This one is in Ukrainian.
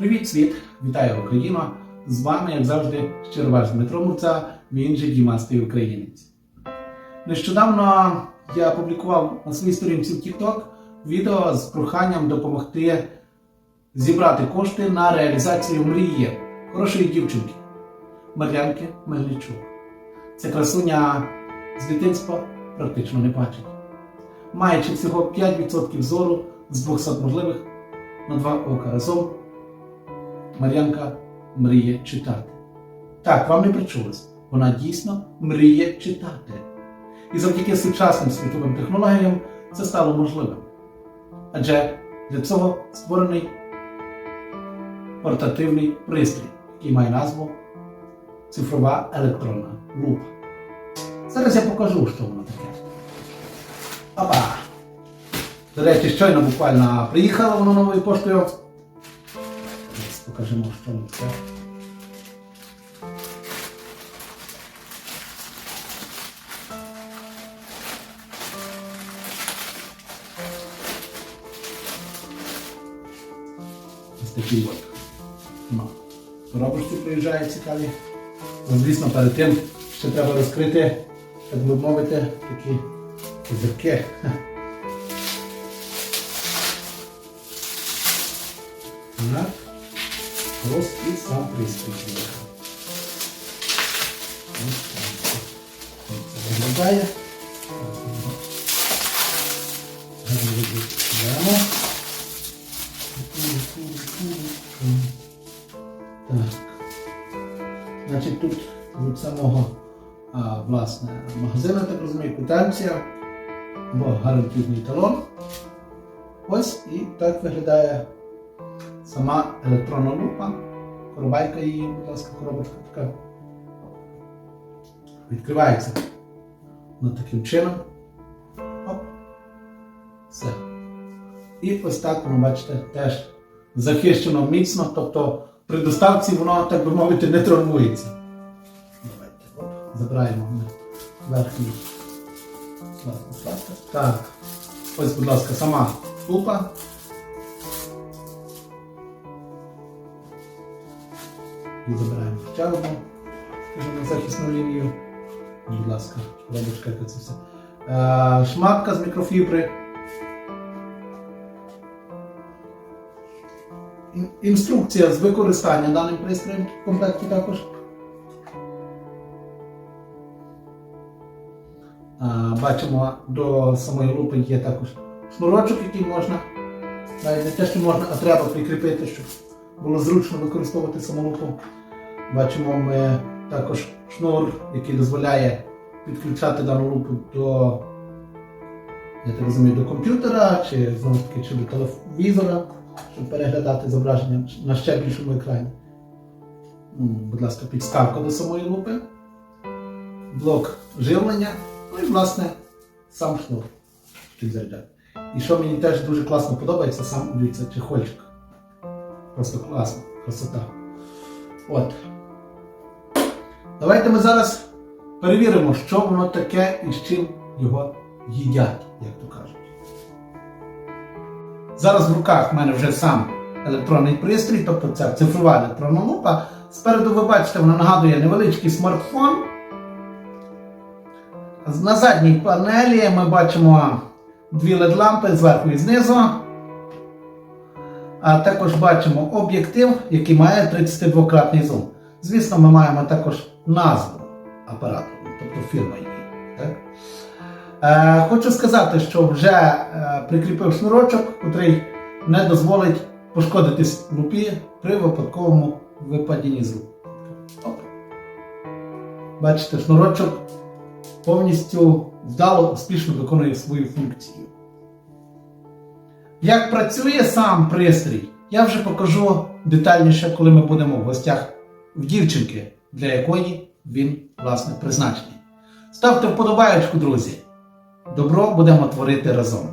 Привіт, світ! Вітаю Україна! З вами, як завжди, щиро ваш Дмитро Мурца, він же Дімастий Українець. Нещодавно я опублікував на своїй сторінці в TikTok відео з проханням допомогти зібрати кошти на реалізацію мрії хорошої дівчинки Мар'янки Мельничук. Ця красуня з дитинства практично не бачить. Маючи всього 5% зору з 200 можливих на два ока разом, Мар'янка мріє читати. Так, вам не причулось. Вона дійсно мріє читати. І завдяки сучасним світовим технологіям це стало можливим. Адже для цього створений портативний пристрій, який має назву цифрова електронна лупа. Зараз я покажу, що воно таке. Опа! До речі, щойно буквально приїхало воно новою поштою. Покажемо, що таке. Ось такий от. Ну, Коробочки приїжджають цікаві. Ну, звісно, перед тим ще треба розкрити, так би мовити, такі козирки. Так. Ось і сам Це виглядає. Значить, тут від самого а, власне, магазину, так розумію, квитанція або гарантійний талон. Ось і так виглядає сама електронна лупа. Коробайка її, будь ласка, коробочка така. Відкривається на таким чином. Оп. Все. І ось так воно, бачите, теж захищено міцно, тобто при доставці воно, так би мовити, не травмується. Давайте, оп, забираємо ми пластик. Так. Ось, будь ласка, сама лупа. І забираємо ще одну захисну лінію. Будь ласка, коробочка, це все. Е, шматка з мікрофібри. Інструкція з використання даним пристроєм в комплекті також. А, Бачимо, до самої лупи є також шнурочок, який можна, навіть не те, що можна, а треба прикріпити, щоб було зручно використовувати саму лупу. Бачимо ми також шнур, який дозволяє підключати дану лупу до, я так розумію, до комп'ютера чи знову таки чи до телевізора, щоб переглядати зображення на ще більшому екрані. Будь ласка, підставка до самої лупи, блок живлення, ну і власне сам шнур. І що мені теж дуже класно подобається, сам дивіться, чехольчик. Просто класно, красота. От. Давайте ми зараз перевіримо, що воно таке і з чим його їдять, як то кажуть. Зараз в руках в мене вже сам електронний пристрій, тобто це цифрова електронна лупа. Спереду ви бачите, вона нагадує невеличкий смартфон. На задній панелі ми бачимо дві LED-лампи зверху і знизу. А також бачимо об'єктив, який має 32-кратний зум. Звісно, ми маємо також назву апарату, тобто фірма її. Так? Е, хочу сказати, що вже е, прикріпив шнурочок, який не дозволить пошкодитись лупі при випадковому випадінні з рук. Бачите, шнурочок повністю вдало, успішно виконує свою функцію. Як працює сам пристрій, я вже покажу детальніше, коли ми будемо в гостях в дівчинки, для якої він, власне, призначений. Ставте вподобаєчку, друзі. Добро будемо творити разом.